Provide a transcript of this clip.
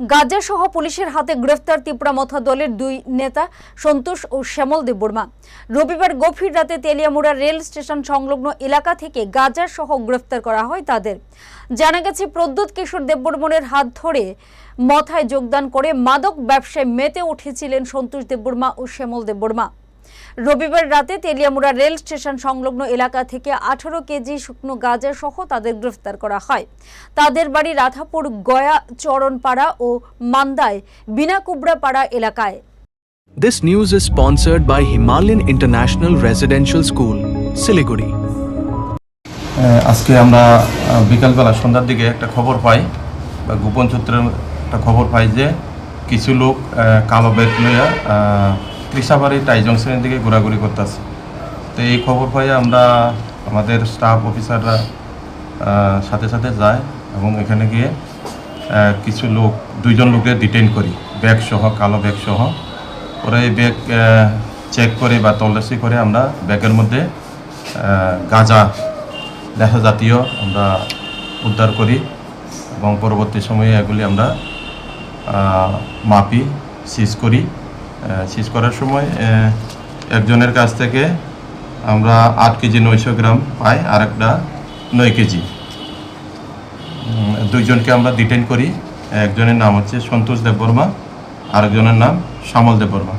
গাজা সহ পুলিশের হাতে গ্রেফতার ত্রিপুরা মথা দলের দুই নেতা সন্তোষ ও শ্যামল দেববর্মা রবিবার গভীর রাতে তেলিয়ামুড়া রেল স্টেশন সংলগ্ন এলাকা থেকে গাজা সহ গ্রেফতার করা হয় তাদের। জানা গেছে, প্রদ্যুৎ কিশোর দেববর্মনের হাত ধরে মথায় যোগদান করে মাদক ব্যবসায় মেতে উঠেছিলেন সন্তোষ দেববর্মা ও শ্যামল দেববর্মা রবিবার রাতে তেলিয়ামুড়া রেল স্টেশন সংলগ্ন এলাকা থেকে আঠারো কেজি শুকনো গাঁজা সহ তাদের গ্রেফতার করা হয় তাদের বাড়ি রাধাপুর গয়া চরণপাড়া ও মান্দায় বিনাকুবড়াপাড়া এলাকায় This news is sponsored by Himalayan International Residential School, Siliguri. আজকে আমরা বিকালবেলা সন্ধ্যার দিকে একটা খবর পাই বা গোপন সূত্রে একটা খবর পাই যে কিছু লোক কালো ব্যাগ লইয়া কৃষাবাড়ি টাই জংশনের দিকে ঘোরাঘুরি করতেছে। তো এই খবর পাই আমরা আমাদের স্টাফ অফিসাররা সাথে সাথে যায় এবং এখানে গিয়ে কিছু লোক, দুইজন লোকের ডিটেন করি। ব্যাগ সহ, কালো ব্যাগ সহ। ওরা এই ব্যাগ চেক করে বা তল্লাশি করে আমরা ব্যাগের মধ্যে গাঁজা দেখা জাতীয় আমরা উদ্ধার করি এবং পরবর্তী সময়ে এগুলি আমরা মাপি সিজ করি। সিজ করার সময় একজনের কাছ থেকে আমরা আট কেজি নয়শো গ্রাম পাই আর একটা নয় কেজি। দুইজনকে আমরা ডিটেন করি। একজনের নাম হচ্ছে সন্তোষ দেববর্মা আরেকজনের নাম শ্যামল দেববর্মা